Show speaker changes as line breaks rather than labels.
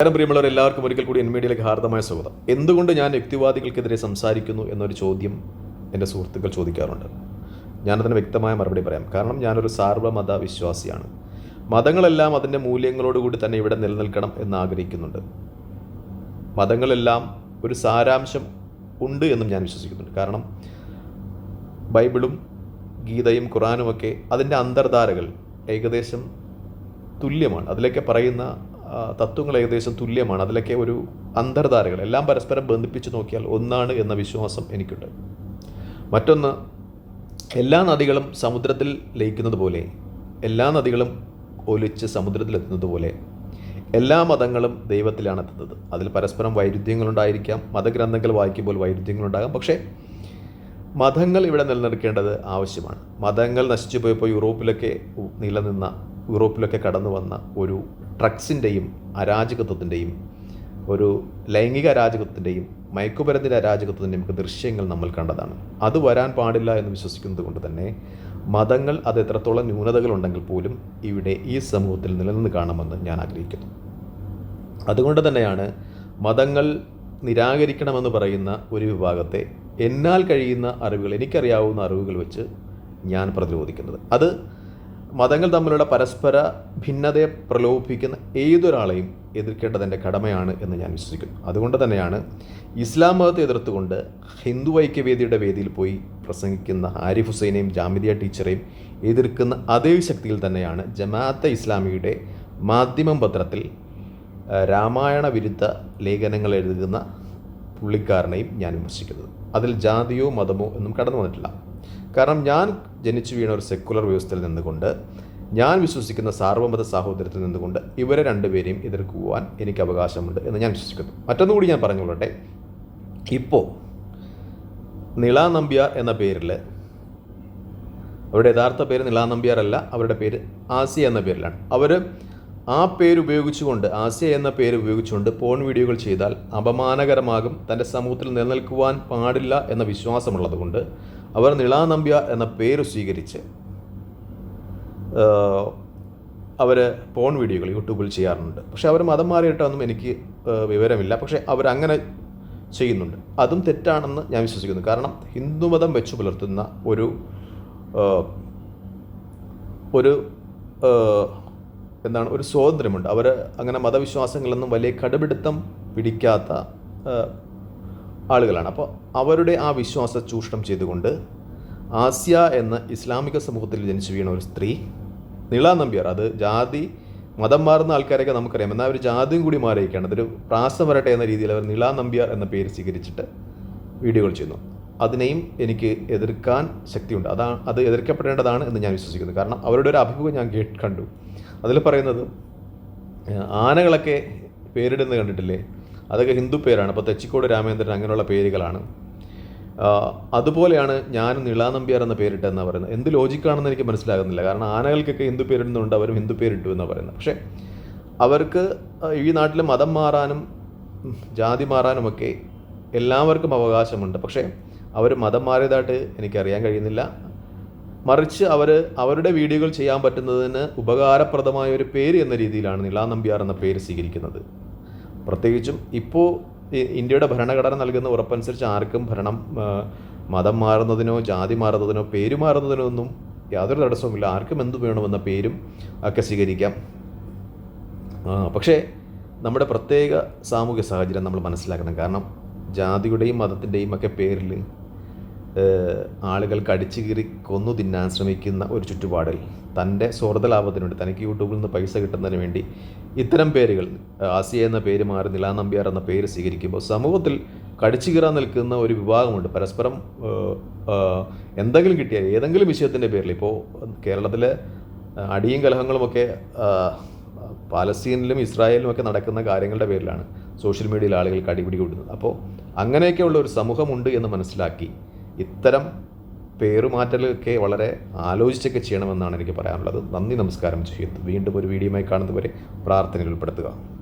നമസ്കാരം പ്രിയമുള്ളവർ എല്ലാവർക്കും ഒരിക്കൽ കൂടി എൻ മീഡിയയിലേക്ക് ഹാർദമായ സ്വാഗതം. എന്തുകൊണ്ട് ഞാൻ വ്യക്തിവാദികൾക്കെതിരെ സംസാരിക്കുന്നു എന്നൊരു ചോദ്യം എന്റെ സുഹൃത്തുക്കൾ ചോദിക്കാറുണ്ട്. ഞാനതിന് വ്യക്തമായ മറുപടി പറയാം. കാരണം ഞാനൊരു സാർവമത വിശ്വാസിയാണ് മതങ്ങളെല്ലാം അതിന്റെ മൂല്യങ്ങളോടുകൂടി തന്നെ ഇവിടെ നിലനിൽക്കണം എന്ന് ആഗ്രഹിക്കുന്നുണ്ട് മതങ്ങളെല്ലാം ഒരു സാരാംശം ഉണ്ട് എന്നും ഞാൻ വിശ്വസിക്കുന്നുണ്ട്. കാരണം ബൈബിളും ഗീതയും ഖുറാനുമൊക്കെ അതിന്റെ അന്തർധാരകൾ ഏകദേശം തുല്യമാണ്. അതിലൊക്കെ പറയുന്ന തത്വങ്ങൾ ഏകദേശം തുല്യമാണ്. അതിലൊക്കെ ഒരു അന്തർധാരകൾ എല്ലാം പരസ്പരം ബന്ധിപ്പിച്ച് നോക്കിയാൽ ഒന്നാണ് എന്ന വിശ്വാസം എനിക്കുണ്ട്. മറ്റൊന്ന് എല്ലാ നദികളും സമുദ്രത്തിൽ ലയിക്കുന്നത് പോലെ എല്ലാ നദികളും ഒലിച്ച് സമുദ്രത്തിലെത്തുന്നത് പോലെ എല്ലാ മതങ്ങളും ദൈവത്തിലാണ് എത്തുന്നത്. അതിൽ പരസ്പരം വൈരുദ്ധ്യങ്ങളുണ്ടായിരിക്കാം മതഗ്രന്ഥങ്ങൾ വായിക്കുമ്പോൾ വൈരുദ്ധ്യങ്ങളുണ്ടാകാം. പക്ഷേ മതങ്ങൾ ഇവിടെ നിലനിൽക്കേണ്ടത് ആവശ്യമാണ്. മതങ്ങൾ നശിച്ചു പോയപ്പോൾ യൂറോപ്പിലൊക്കെ നിലനിന്ന യൂറോപ്പിലൊക്കെ കടന്നു വന്ന ഒരു ഡ്രഗ്സിന്റെയും അരാജകത്വത്തിന്റെയും ഒരു ലൈംഗിക അരാജകത്വത്തിന്റെയും മയക്കുമരുന്നിന്റെ അരാജകത്വത്തിന്റെയും ഒക്കെ ദൃശ്യങ്ങൾ നമ്മൾ കണ്ടതാണ്. അത് വരാൻ പാടില്ല എന്ന് വിശ്വസിക്കുന്നത് കൊണ്ട് തന്നെ മതങ്ങൾ അത് എത്രത്തോളം ന്യൂനതകളുണ്ടെങ്കിൽ പോലും ഇവിടെ ഈ സമൂഹത്തിൽ നിലനിന്ന് കാണുമെന്ന് ഞാൻ ആഗ്രഹിക്കുന്നു. അതുകൊണ്ട് തന്നെയാണ് മതങ്ങൾ നിരാകരിക്കണമെന്ന് പറയുന്ന ഒരു വിഭാഗത്തെ എന്നാൽ കഴിയുന്ന അറിവുകൾ എനിക്കറിയാവുന്ന അറിവുകൾ വെച്ച് ഞാൻ പ്രതിരോധിക്കുന്നത്. അത് മതങ്ങൾ തമ്മിലുള്ള പരസ്പര ഭിന്നതയെ പ്രലോഭിപ്പിക്കുന്ന ഏതൊരാളെയും എതിർക്കേണ്ടത് എന്റെ കടമയാണ് എന്ന് ഞാൻ വിശ്വസിക്കുന്നു. അതുകൊണ്ട് തന്നെയാണ് ഇസ്ലാം മതത്തെ എതിർത്തുകൊണ്ട് ഹിന്ദു ഐക്യവേദിയുടെ വേദിയിൽ പോയി പ്രസംഗിക്കുന്ന ആരിഫ് ഹുസൈനെയും ജാമിദിയ ടീച്ചറെയും എതിർക്കുന്ന അതേ ശക്തിയിൽ തന്നെയാണ് ജമാഅത്തെ ഇസ്ലാമിയുടെ മാധ്യമം പത്രത്തിൽ രാമായണ വിരുദ്ധ ലേഖനങ്ങൾ എഴുതുന്ന പുള്ളിക്കാരനെയും ഞാൻ വിമർശിക്കുന്നത്. അതിൽ ജാതിയോ മതമോ ഒന്നും കടന്നു വന്നിട്ടില്ല. കാരണം ഞാൻ ജനിച്ചു വീണ ഒരു സെക്കുലർ വ്യവസ്ഥയിൽ നിന്നുകൊണ്ട് ഞാൻ വിശ്വസിക്കുന്ന സാർവമത സാഹോദര്യത്തിൽ നിന്നുകൊണ്ട് ഇവരെ രണ്ടുപേരെയും എതിർക്കുവാൻ എനിക്ക് അവകാശമുണ്ട് എന്ന് ഞാൻ വിശ്വസിക്കുന്നു. മറ്റൊന്നുകൂടി ഞാൻ പറഞ്ഞുകൊള്ളട്ടെ. ഇപ്പോൾ നിള നമ്പ്യാർ എന്ന പേരിൽ അവരുടെ യഥാർത്ഥ പേര് നിള നമ്പ്യാർ അല്ല അവരുടെ പേര് ആസിയ എന്ന പേരിലാണ്. അവർ ആ പേര് ഉപയോഗിച്ചുകൊണ്ട് ആസിയ എന്ന പേര് ഉപയോഗിച്ചുകൊണ്ട് പോൺ വീഡിയോകൾ ചെയ്താൽ അപമാനകരമാകും തന്റെ സമൂഹത്തിൽ നിലനിൽക്കുവാൻ പാടില്ല എന്ന വിശ്വാസമുള്ളതുകൊണ്ട് അവർ നിളാനമ്പ്യ എന്ന പേര് സ്വീകരിച്ച് അവർ പോൺ വീഡിയോകൾ യൂട്യൂബിൽ ചെയ്യാറുണ്ട്. പക്ഷേ അവർ മതം മാറിയിട്ടൊന്നും എനിക്ക് വിവരമില്ല. പക്ഷേ അവരങ്ങനെ ചെയ്യുന്നുണ്ട്. അതും തെറ്റാണെന്ന് ഞാൻ വിശ്വസിക്കുന്നു. കാരണം ഹിന്ദുമതം വെച്ച് പുലർത്തുന്ന ഒരു ഒരു എന്താണ് ഒരു സ്വാതന്ത്ര്യമുണ്ട്. അവർ അങ്ങനെ മതവിശ്വാസങ്ങളൊന്നും വലിയ കടുപിടുത്തം പിടിക്കാത്ത ആളുകളാണ്. അപ്പോൾ അവരുടെ ആ വിശ്വാസ ചൂഷണം ചെയ്തുകൊണ്ട് ആസ്യ എന്ന ഇസ്ലാമിക സമൂഹത്തിൽ ജനിച്ചു വീണ ഒരു സ്ത്രീ നിള നമ്പ്യാർ. അത് ജാതി മതം മാറുന്ന ആൾക്കാരൊക്കെ നമുക്കറിയാം. എന്നാൽ അവർ ജാതിയും കൂടി മാറിയിരിക്കുകയാണ്. അതൊരു പ്രാസം വരട്ടെ എന്ന രീതിയിൽ അവർ നിള നമ്പ്യാർ എന്ന പേര് സ്വീകരിച്ചിട്ട് വീഡിയോകൾ ചെയ്യുന്നു. അതിനെയും എനിക്ക് എതിർക്കാൻ ശക്തിയുണ്ട്. അതാണ് അത് എതിർക്കപ്പെടേണ്ടതാണ് എന്ന് ഞാൻ വിശ്വസിക്കുന്നു. കാരണം അവരുടെ ഒരു അഭിമുഖം ഞാൻ കേട്ട് കണ്ടു. അതിൽ പറയുന്നത് ആനകളൊക്കെ പേരിടുന്നത് കണ്ടിട്ടില്ലേ? അതൊക്കെ ഹിന്ദു പേരാണ്. അപ്പോൾ തെച്ചിക്കോട് രാമേന്ദ്രൻ അങ്ങനെയുള്ള പേരുകളാണ്. അതുപോലെയാണ് ഞാൻ നിളാനമ്പ്യാർ എന്ന പേരിട്ടെന്നാണ് പറയുന്നത്. എന്ത് ലോജിക്കാണെന്ന് എനിക്ക് മനസ്സിലാകുന്നില്ല. കാരണം ആനകൾക്കൊക്കെ ഹിന്ദു പേരിടുന്നുണ്ട് അവരും ഹിന്ദു പേരിട്ടു എന്നാണ് പറയുന്നത്. പക്ഷേ അവർക്ക് ഈ നാട്ടിൽ മതം മാറാനും ജാതി മാറാനുമൊക്കെ എല്ലാവർക്കും അവകാശമുണ്ട്. പക്ഷേ അവർ മതം മാറിയതായിട്ട് എനിക്കറിയാൻ കഴിയുന്നില്ല. മറിച്ച് അവർ അവരുടെ വീഡിയോകൾ ചെയ്യാൻ പറ്റുന്നതിന് ഉപകാരപ്രദമായ ഒരു പേര് എന്ന രീതിയിലാണ് നിളാ നമ്പ്യാർ എന്ന പേര് സ്വീകരിക്കുന്നത്. പ്രത്യേകിച്ചും ഇപ്പോൾ ഇന്ത്യയുടെ ഭരണഘടന നൽകുന്ന ഉറപ്പനുസരിച്ച് ആർക്കും ഭരണം മതം മാറുന്നതിനോ ജാതി മാറുന്നതിനോ പേര് മാറുന്നതിനോ ഒന്നും യാതൊരു തടസ്സവുമില്ല. ആർക്കും എന്ത് വേണമെന്ന പേരും ഒക്കെ സ്വീകരിക്കാം. പക്ഷേ നമ്മുടെ പ്രത്യേക സാമൂഹ്യ സാഹചര്യം നമ്മൾ മനസ്സിലാക്കണം. കാരണം ജാതിയുടെയും മതത്തിന്റെയും ഒക്കെ പേരിൽ ആളുകൾ കടിച്ചു കീറി കൊന്നു തിന്നാൻ ശ്രമിക്കുന്ന ഒരു ചുറ്റുപാടിൽ തന്റെ സ്വാർത്ഥ ലാഭത്തിന് വേണ്ടി തനിക്ക് യൂട്യൂബിൽ നിന്ന് പൈസ കിട്ടുന്നതിന് വേണ്ടി ഇത്തരം പേരുകൾ ആസിയ എന്ന പേര് മാറി നിലാ നമ്പ്യാർ എന്ന പേര് സ്വീകരിക്കുമ്പോൾ സമൂഹത്തിൽ കടിച്ചു കീറാൻ നിൽക്കുന്ന ഒരു വിഭാഗമുണ്ട്. പരസ്പരം എന്തെങ്കിലും കിട്ടിയാൽ ഏതെങ്കിലും വിഷയത്തിന്റെ പേരിൽ ഇപ്പോൾ കേരളത്തിലെ അടിയും കലഹങ്ങളുമൊക്കെ പാലസ്തീനിലും ഇസ്രായേലിലും ഒക്കെ നടക്കുന്ന കാര്യങ്ങളുടെ പേരിലാണ് സോഷ്യൽ മീഡിയയിൽ ആളുകൾ കടിപിടി കൂടുന്നത്. അപ്പോൾ അങ്ങനെയൊക്കെയുള്ള ഒരു സമൂഹമുണ്ട് എന്ന് മനസ്സിലാക്കി ഇത്തരം പേരുമാറ്റലൊക്കെ വളരെ ആലോചിച്ചൊക്കെ ചെയ്യണമെന്നാണ് എനിക്ക് പറയാനുള്ളത്. നന്ദി നമസ്കാരം. ചെയ്യുന്നു വീണ്ടും ഒരു വീഡിയോയുമായി കാണുന്നവരെ പ്രാർത്ഥനയിൽ ഉൾപ്പെടുത്തുക.